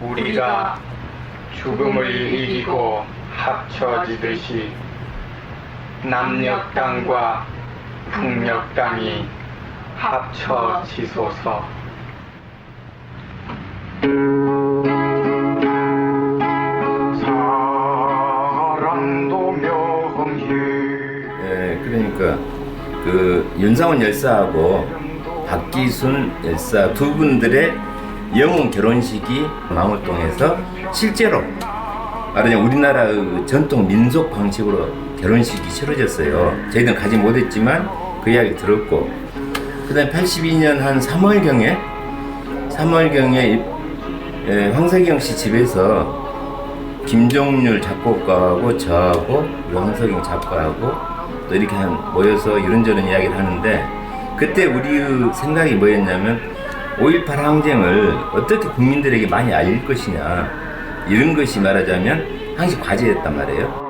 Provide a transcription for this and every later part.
우리가 죽음을 이기고 합쳐지듯이 남녘 땅과 북녘 땅이 합쳐지소서. 사랑도 명예 예, 그러니까 그 윤상원 열사하고 박기순 열사 두 분들의 영혼 결혼식이 망월동에서 실제로 말하자면 우리나라의 전통 민속 방식으로 결혼식이 치러졌어요. 저희들은 가지 못했지만 그 이야기 들었고 그다음 82년 한 3월경에 3월경에 예, 황석영 씨 집에서 김종률 작곡가하고 저하고 우리 황석영 작가하고 또 이렇게 한 모여서 이런저런 이야기를 하는데 그때 우리의 생각이 뭐였냐면 5.18 항쟁을 어떻게 국민들에게 많이 알릴 것이냐 이런 것이 말하자면 항시 과제였단 말이에요.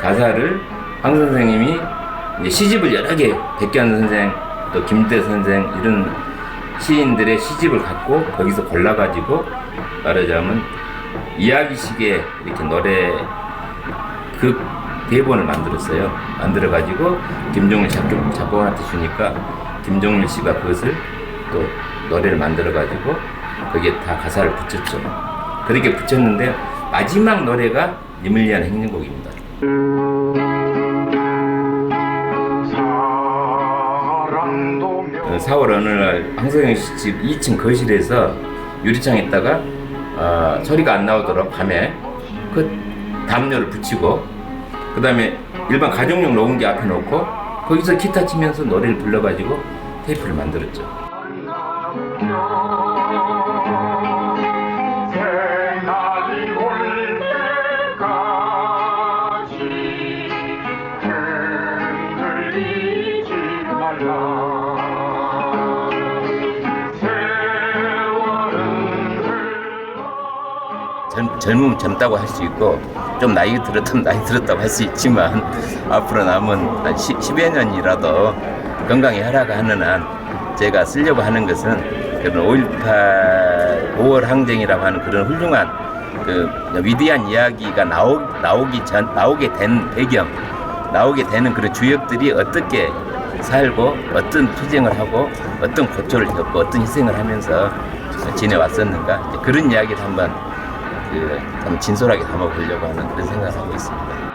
가사를 황 선생님이 시집을 여러 개 백견 선생 또 김대 선생 이런 시인들의 시집을 갖고 거기서 골라가지고 말하자면 이야기식의 이렇게 노래 그 대본을 만들었어요. 만들어가지고 김종일 작곡, 작곡한테 주니까 김종일 씨가 그것을 또 노래를 만들어가지고 거기에 다 가사를 붙였죠. 그렇게 붙였는데 마지막 노래가 위한 행진곡입니다. 4월 어느 날 황석영 씨 집 2층 거실에서 유리창 에다가 어, 소리가 안 나오도록 밤에 그 담요를 붙이고 그 다음에 일반 가정용 녹음기 앞에 놓고 거기서 기타 치면서 노래를 불러가지고 테이프를 만들었죠. 흔들리지 말라 젊, 젊으면 젊다고 할 수 있고 좀 나이 들었다면 나이 들었다고 할 수 있지만 앞으로 남은 한 10, 10여 년이라도 건강히 하라고하는 한 제가 쓰려고 하는 것은 그런 5.18 5월 항쟁이라고 하는 그런 훌륭한 그 위대한 이야기가 나오, 나오기 전 나오게 된 배경 나오게 되는 그런 주역들이 어떻게 살고 어떤 투쟁을 하고 어떤 고초를 겪고 어떤 희생을 하면서 지내왔었는가? 그런 이야기를 한번 그 한번 진솔하게 담아보려고 하는 그런 생각을 하고 있습니다.